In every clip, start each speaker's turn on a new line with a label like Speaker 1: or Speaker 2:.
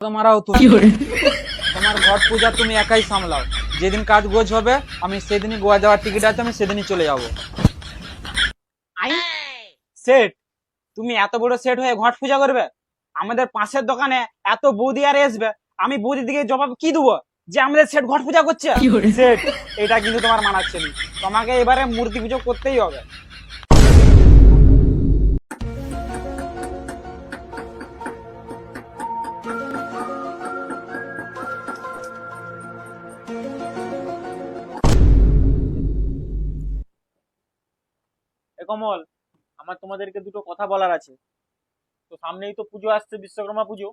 Speaker 1: তোমারাও তুমি। তোমার ঘট পূজা তুমি একাই সামলাও। যেদিন কাজ গোজ হবে আমি সেদিনই গোয়া যাওয়ার টিকিট আছে আমি সেদিনই চলে যাব।
Speaker 2: সেট? তুমি এত বড় সেট হয়ে ঘট পূজা করবে? আমাদের পাশের দোকানে এত বৌদি আর আসবে আমি বৌদির দিকে জবাব কি দেবো? যে আমাদের সেট ঘট পূজা করছে। সেট এটা কিন্তু তোমার মানাচ্ছে না। তোমাকে এবারে মূর্তি পুজো করতেই হবে। কমল আমার তোমাদেরকে দুটো কথা বলার আছে। তো সামনেই তো পুজো আসছে, বিশ্বকর্মা পুজো।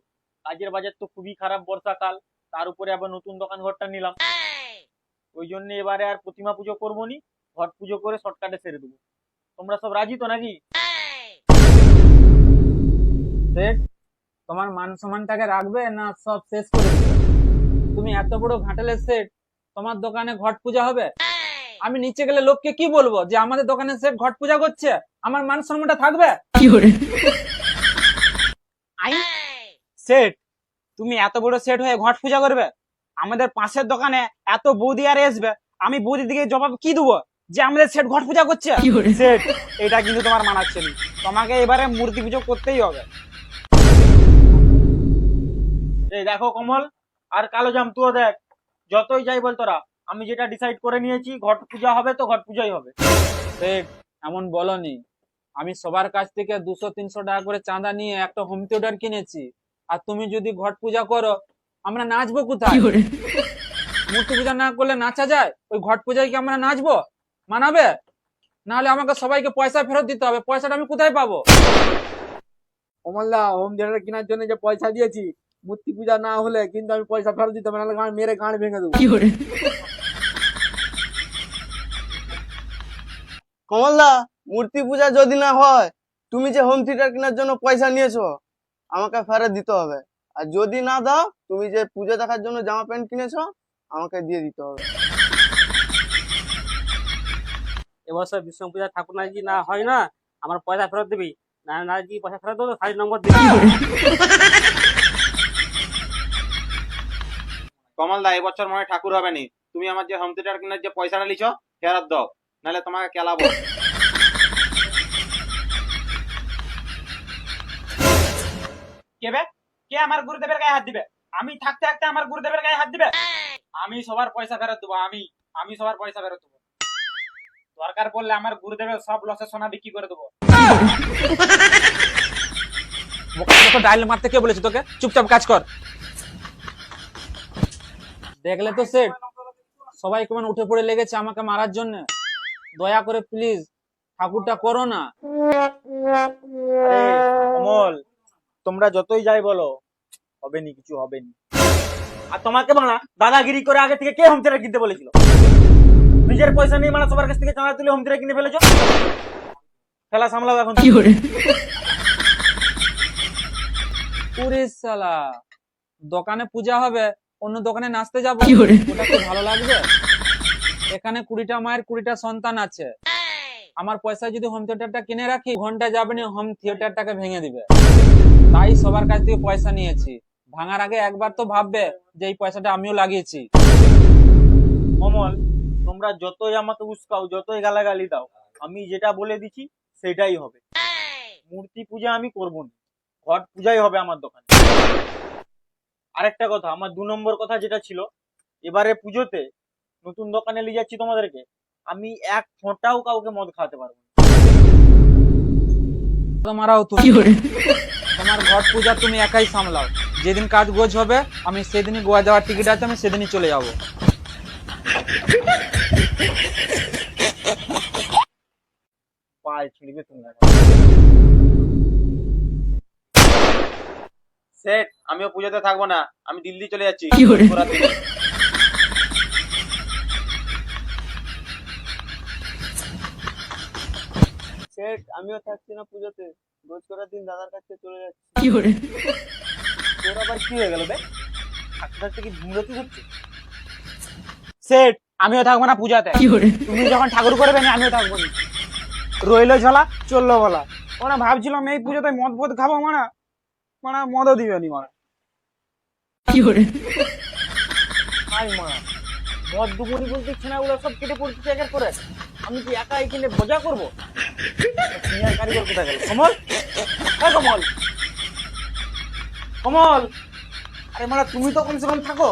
Speaker 2: কাজের বাজার তো খুবই খারাপ বর্ষাকাল, তার উপরে আবার নতুন দোকান ঘরটা নিলাম। ওই জন্য এবারে আর প্রতিমা পুজো করব নি ঘট পুজো করে শর্টকাটে সেরে দেবো। তোমরা সব রাজি তো নাকি?
Speaker 1: তোমার মান সম্মানটাকে রাখবে না সব শেষ করে তুমি এত বড় ঘাটালের সেট তোমার দোকানে ঘট পূজা হবে? আমি নিচে গেলে লোককে কি বলব? যে আমাদের দোকানে সেট ঘট পূজা করছে আমার মান সম্মানটা থাকবে?
Speaker 2: আই। সেট তুমি এত বড় সেট হয়ে ঘট পূজা করবে? আমাদের পাশের দোকানে এত বৌদি আর আসবে আমি বৌদির দিকে জবাব কি দেবো? যে আমাদের সেট ঘট পূজা করছে। সেট এটা কিন্তু তোমার মানাচ্ছে না। তোমাকে এবারে মূর্তি পুজো করতেই হবে। এই দেখো কমল আর কালো জাম তুও দেখ যতই যাই বল তোরা। আমি যেটা ডিসাইড করে নিয়েছি ঘট পূজা হবে তো ঘট পূজাই হবে।
Speaker 1: সেট এমন বলনি। আমি সবার কাছ থেকে দুশো তিনশো টাকা করে চাঁদা নিয়ে একটা হোম থিয়েটার কিনেছি। আর তুমি যদি ঘট পূজা করো আমরা নাচবো কোথায়? মূর্তি পূজা না করলে নাচা যায়? ওই ঘট পূজায় কি আমরা নাচবো? মানাবে? নাহলে আমাকে সবাইকে পয়সা ফেরত দিতে হবে। পয়সাটা আমি কোথায় পাবো?
Speaker 3: অমলদা হোম থিয়েটার কেনার জন্য যে পয়সা দিয়েছি মূর্তি পূজা না হলে কিন্তু আমি পয়সা ফেরত দিতে হবে নাহলে মেরে গান ভেঙে দেবো।
Speaker 4: কমলদা মূর্তি পূজা যদি না হয় তুমি যে হোম থিয়েটার কেনার জন্য পয়সা নিয়েছো আমাকে ফেরত দিতে হবে। আর যদি না দাও তুমি যে পুজো দেখার জন্য জামা প্যান্ট কিনেছো আমাকে দিয়ে দিতে হবে।
Speaker 5: এবছর বিশ্ব পূজা ঠাকুর না যদি না হয় না আমার পয়সা ফেরত দিবি। না না যদি পয়সা ফেরত দেবো শাড়ির নম্বর দিবি।
Speaker 6: কমলদা এবছর মনে হয় ঠাকুর হবে নি তুমি আমার যে হোম থিয়েটার কেনার যে পয়সাটা লিছ ফেরত দাও। নাহলে তোমাকে কেলাবো
Speaker 2: কে বে? কে আমার গুরুদেবের গায়ে হাত দিবে? আমি থাকতে থাকতে আমার গুরুদেবের গায়ে হাত দিবে? আমি সবার পয়সা ফেরত দেবো আমি আমি সবার পয়সা ফেরত দেবো। দরকার পড়লে আমার গুরুদেবের সব লসে সোনা বিক্রি করে দেবো।
Speaker 1: ডাইল মারতে কে বলেছে তোকে? চুপচাপ কাজ কর। দেখলে তো সেট সবাই কেমন উঠে পড়ে লেগেছে আমাকে মারার জন্য। দয়া করে প্লিজ ঠাকুরটা করো না।
Speaker 2: কমল তোমরা যতই যাই বলো হবে নি কিছু হবে নি আর তোমাকে বানা দাদাগিরি করে আগে থেকে কে হোম থিয়েটার কিনতে বলেছিল? নিজের পয়সা নিয়ে মানে সবার কাছ থেকে চাঁদা তুলে হোম থিয়েটার কিনে ফেলেছো? খেলা সামলাও এখন।
Speaker 1: কি পুরে সালা দোকানে পূজা হবে অন্য দোকানে নাচতে যাব? ওটা কি ভালো লাগবে? এখানে কুড়িটা মায়ের কুড়িটা সন্তান আছে। আমার পয়সা যদি হোম থিয়েটারটা কিনে রাখি, ঘণ্টা যাবে না হোম থিয়েটারটাকে ভেঙে দিবে। তাই সবার কাছ থেকে পয়সা নিয়েছি। ভাঙার আগে একবার তো ভাববে যে এই পয়সাটা আমিও লাগিয়েছি।
Speaker 2: কমল, তোমরা যতই আমাকে উস্কাও, যতই গালাগালি দাও, আমি যেটা বলে দিছি সেটাই হবে। মূর্তি পূজা আমি করব না। ঘট পূজাই হবে আমার দোকানে। আরেকটা কথা, আমার দু নম্বর কথা যেটা ছিল, এবারে পুজোতে নতুন দোকানে নিয়ে যাচ্ছি তোমাদেরকে আমি এক ফোঁটাও কাউকে মদ খাওয়াতে পারব
Speaker 1: তোমারাও তুমি তোমার ঘট পূজা তুমি একাই সামলাও। যেদিন কাজ গোজ হবে আমি সেদিনই গোয়া যাওয়ার টিকিট আছে আমি সেদিনই চলে যাব।
Speaker 2: পায়ে ছিড়বে তুমি
Speaker 6: সেট আমিও পুজোতে থাকব না আমি দিল্লি চলে যাচ্ছি ঘোরার দিনে।
Speaker 4: সেট আমিও থাকছি না পুজোতে। রোজ করার দিন দাদার কাছে চলে যাচ্ছি।
Speaker 2: তোর আবার কি হয়ে গেল বে? থাকতে থাকতে কি ঘুমরতি হচ্ছে সেট আমিও থাকব না পূজাতে। তুমি যখন ঠাকুর করবে না আমিও থাকব না। রইল ঝোলা চলল বলা। ওরা ভাবছিলাম এই পুজোতে মদ ফদ খাব মানে। মানে মদও দিবে নি মানে। হাই মা মদ দুপুরি বলতে ছেনাগুলো সব কেটে পড়তেছে একের পরে আমি কি একা এখানে মজা করব? কমল? কমল। কমল! আরে মারা তুমি তো কমসে কম থাকো।